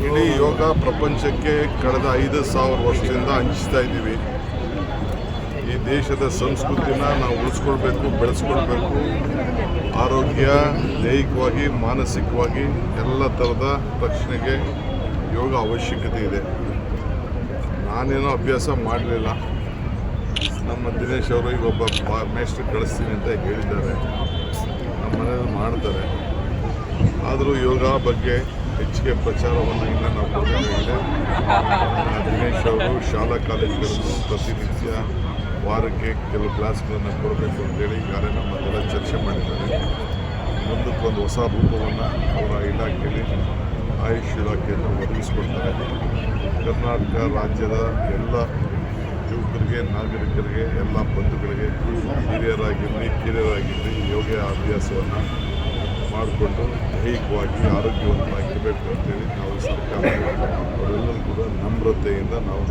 ಇಡೀ ಯೋಗ ಪ್ರಪಂಚಕ್ಕೆ ಕಳೆದ ಐದು ಸಾವಿರ ವರ್ಷದಿಂದ ಹಂಚ್ತಾ ಇದ್ದೀವಿ. ಈ ದೇಶದ ಸಂಸ್ಕೃತಿನ ನಾವು ಉಳಿಸ್ಕೊಳ್ಬೇಕು, ಬೆಳೆಸ್ಕೊಳ್ಬೇಕು. ಆರೋಗ್ಯ, ದೈಹಿಕವಾಗಿ, ಮಾನಸಿಕವಾಗಿ ಎಲ್ಲ ಥರದ ರಕ್ಷಣೆಗೆ ಯೋಗ ಅವಶ್ಯಕತೆ ಇದೆ. ನಾನೇನೋ ಅಭ್ಯಾಸ ಮಾಡಲಿಲ್ಲ. ನಮ್ಮ ದಿನೇಶ್ ಅವರು ಈಗ ಒಬ್ಬ ಬಾ- ಮೇಸ್ಟ್ರು ಕಳಿಸ್ತೀನಿ ಅಂತ ಹೇಳಿದ್ದಾರೆ. ನಮ್ಮ ಮನೇಲಿ ಮಾಡ್ತಾರೆ. ಆದರೂ ಯೋಗ ಬಗ್ಗೆ ಹೆಚ್ಚಿಗೆ ಪ್ರಚಾರವನ್ನು ಇನ್ನೂ ನಾವು ಕೊಡಬೇಕಾಗಿದೆ ದಿನೇಶ್ ಅವರು ಶಾಲಾ ಕಾಲೇಜುಗಳನ್ನು ಪ್ರತಿನಿತ್ಯ ವಾರಕ್ಕೆ ಕೆಲವು ಕ್ಲಾಸ್ಗಳನ್ನು ಕೊಡಬೇಕು ಅಂತೇಳಿ ಈಗಾಗಲೇ ನಮ್ಮನ್ನೆಲ್ಲ ಚರ್ಚೆ ಮಾಡಿದ್ದಾರೆ. ಮುಂದಕ್ಕೆ ಒಂದು ಹೊಸ ರೂಪವನ್ನು ಅವರ ಇಲಾಖೆಯಲ್ಲಿ ಆಯುಷ್ ಇಲಾಖೆಯನ್ನು ಒದಗಿಸ್ಕೊಡ್ತಾರೆ. ಕರ್ನಾಟಕ ರಾಜ್ಯದ ಎಲ್ಲ ಯುವಕರಿಗೆ, ನಾಗರಿಕರಿಗೆ, ಎಲ್ಲ ಬಂಧುಗಳಿಗೆ ಹಿರಿಯರಾಗಿರಲಿ, ಕಿರಿಯರಾಗಿರಲಿ ಯೋಗ ಅಭ್ಯಾಸವನ್ನು ಮಾಡಿಕೊಂಡು ದೈಹಿಕವಾಗಿ ಆರೋಗ್ಯವಂತರಾಗಿರಬೇಕು ಅಂತೇಳಿ ನಾವು ಸರ್ಕಾರ ಅವರೆಲ್ಲರೂ ಕೂಡ ನಮ್ರತೆಯಿಂದ ನಾವು